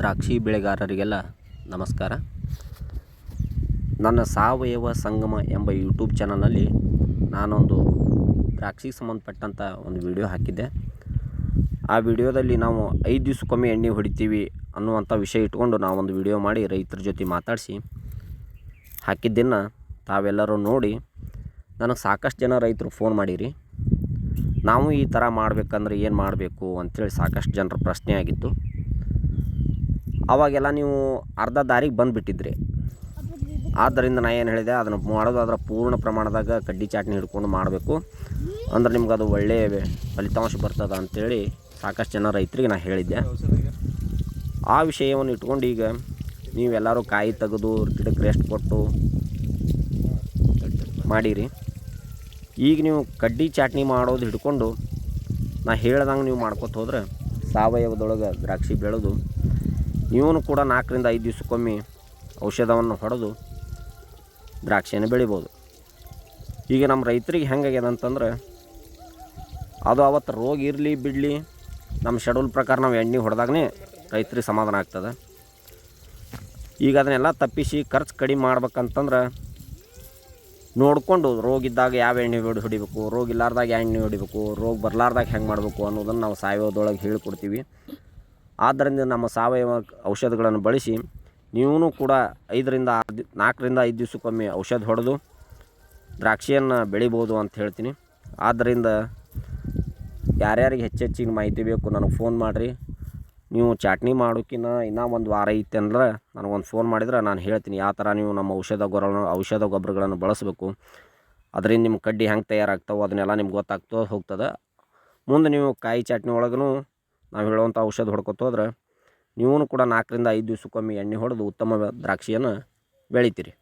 ದ್ರಾಕ್ಷಿ ಬೆಳೆಗಾರರಿಗೆಲ್ಲ ನಮಸ್ಕಾರ. ನನ್ನ ಸಾವಯವ ಸಂಗಮ ಎಂಬ ಯೂಟ್ಯೂಬ್ ಚಾನಲಲ್ಲಿ ನಾನೊಂದು ದ್ರಾಕ್ಷಿಗೆ ಸಂಬಂಧಪಟ್ಟಂಥ ಒಂದು ವಿಡಿಯೋ ಹಾಕಿದ್ದೆ. ಆ ವಿಡಿಯೋದಲ್ಲಿ ನಾವು ಐದು ದಿವಸಕ್ಕೊಮ್ಮೆ ಎಣ್ಣೆ ಹೊಡಿತೀವಿ ಅನ್ನುವಂಥ ವಿಷಯ ಇಟ್ಕೊಂಡು ನಾವೊಂದು ವಿಡಿಯೋ ಮಾಡಿ ರೈತರ ಜೊತೆ ಮಾತಾಡಿಸಿ ಹಾಕಿದ್ದನ್ನು ತಾವೆಲ್ಲರೂ ನೋಡಿ ನನಗೆ ಸಾಕಷ್ಟು ಜನ ರೈತರು ಫೋನ್ ಮಾಡಿರಿ. ನಾವು ಈ ಥರ ಮಾಡಬೇಕಂದ್ರೆ ಏನು ಮಾಡಬೇಕು ಅಂಥೇಳಿ ಸಾಕಷ್ಟು ಜನರ ಪ್ರಶ್ನೆ ಆಗಿತ್ತು. ಅವಾಗೆಲ್ಲ ನೀವು ಅರ್ಧ ದಾರಿಗೆ ಬಂದುಬಿಟ್ಟಿದ್ರಿ. ಆದ್ದರಿಂದ ನಾ ಏನು ಹೇಳಿದೆ, ಅದನ್ನು ಮಾಡೋದಾದ್ರೆ ಪೂರ್ಣ ಪ್ರಮಾಣದಾಗ ಕಡ್ಡಿ ಚಾಟ್ನಿ ಹಿಡ್ಕೊಂಡು ಮಾಡಬೇಕು. ಅಂದ್ರೆ ನಿಮ್ಗೆ ಅದು ಒಳ್ಳೆಯ ಫಲಿತಾಂಶ ಬರ್ತದೆ ಅಂತೇಳಿ ಸಾಕಷ್ಟು ಜನ ರೈತರಿಗೆ ನಾನು ಹೇಳಿದ್ದೆ. ಆ ವಿಷಯವನ್ನು ಇಟ್ಕೊಂಡು ಈಗ ನೀವೆಲ್ಲರೂ ಕಾಯಿ ತೆಗೆದು, ಗಿಡಕ್ಕೆ ರೆಸ್ಟ್ ಕೊಟ್ಟು ಮಾಡಿರಿ. ಈಗ ನೀವು ಕಡ್ಡಿ ಚಾಟ್ನಿ ಮಾಡೋದು ಹಿಡ್ಕೊಂಡು ನಾ ಹೇಳ್ದಂಗೆ ನೀವು ಮಾಡ್ಕೊತ ಹೋದ್ರೆ ಸಾವಯವದೊಳಗೆ ದ್ರಾಕ್ಷಿ ಬೆಳೆದು ನೀವು ಕೂಡ ನಾಲ್ಕರಿಂದ ಐದು ದಿವಸಕ್ಕೊಮ್ಮೆ ಔಷಧವನ್ನು ಹೊಡೆದು ದ್ರಾಕ್ಷಿಯನ್ನು ಬೆಳಿಬೋದು. ಈಗ ನಮ್ಮ ರೈತರಿಗೆ ಹೆಂಗಾಗ್ಯದ ಅಂತಂದ್ರೆ, ಅದು ಅವತ್ತು ರೋಗ ಇರಲಿ ಬಿಡಲಿ, ನಮ್ಮ ಶೆಡ್ಯೂಲ್ ಪ್ರಕಾರ ನಾವು ಎಣ್ಣೆ ಹೊಡೆದಾಗನೇ ರೈತರಿಗೆ ಸಮಾಧಾನ ಆಗ್ತದೆ. ಈಗ ಅದನ್ನೆಲ್ಲ ತಪ್ಪಿಸಿ ಖರ್ಚು ಕಡಿಮೆ ಮಾಡ್ಬೇಕಂತಂದ್ರೆ, ನೋಡಿಕೊಂಡು ರೋಗ ಇದ್ದಾಗ ಯಾವ ಎಣ್ಣೆ ಹೊಡಿ, ಹೊಡಿಬೇಕು, ರೋಗ ಇಲ್ಲಾರ್ದಾಗ ಎಣ್ಣೆ ಹೊಡಿಬೇಕು, ರೋಗ ಬರಲಾರ್ದಾಗ ಹೆಂಗೆ ಮಾಡಬೇಕು ಅನ್ನೋದನ್ನು ನಾವು ಸಾವಯವದೊಳಗೆ ಹೇಳ್ಕೊಡ್ತೀವಿ. ಆದ್ದರಿಂದ ನಮ್ಮ ಸಾವಯವ ಔಷಧಗಳನ್ನು ಬಳಸಿ ನೀವೂ ಕೂಡ ಐದರಿಂದ ಆರು ನಾಲ್ಕರಿಂದ ಐದು ದಿವಸಕ್ಕೊಮ್ಮೆ ಔಷಧ ಹೊಡೆದು ದ್ರಾಕ್ಷಿಯನ್ನು ಬೆಳಿಬೋದು ಅಂತ ಹೇಳ್ತೀನಿ. ಆದ್ದರಿಂದ ಯಾರ್ಯಾರಿಗೆ ಹೆಚ್ಚೆಚ್ಚಿನ ಮಾಹಿತಿ ಬೇಕು ನನಗೆ ಫೋನ್ ಮಾಡಿರಿ. ನೀವು ಚಾಟ್ನಿ ಮಾಡೋಕ್ಕಿನ್ನ ಇನ್ನೂ ಒಂದು ವಾರ ಐತೆ ಅಂದ್ರೆ ನನಗೊಂದು ಫೋನ್ ಮಾಡಿದ್ರೆ ನಾನು ಹೇಳ್ತೀನಿ ಯಾವ ಥರ ನೀವು ನಮ್ಮ ಔಷಧ ಗೊರ ಔಷಧ ಗೊಬ್ಬರಗಳನ್ನು ಬಳಸಬೇಕು. ಅದರಿಂದ ನಿಮ್ಮ ಕಡ್ಡಿ ಹೆಂಗೆ ತಯಾರಾಗ್ತಾವೆ ಅದನ್ನೆಲ್ಲ ನಿಮ್ಗೆ ಗೊತ್ತಾಗ್ತೋ ಹೋಗ್ತದೆ. ಮುಂದೆ ನೀವು ಕಾಯಿ ಚಾಟ್ನಿ ಒಳಗೂ ನಾವು ಹೇಳುವಂಥ ಔಷಧ ಹೋದ್ರೆ ನೀವು ಕೂಡ ನಾಲ್ಕರಿಂದ ಐದು ದಿವ್ಸಕ್ಕೊಮ್ಮೆ ಎಣ್ಣೆ ಹೊಡೆದು ಉತ್ತಮ ದ್ರಾಕ್ಷಿಯನ್ನು ಬೆಳಿತೀರಿ.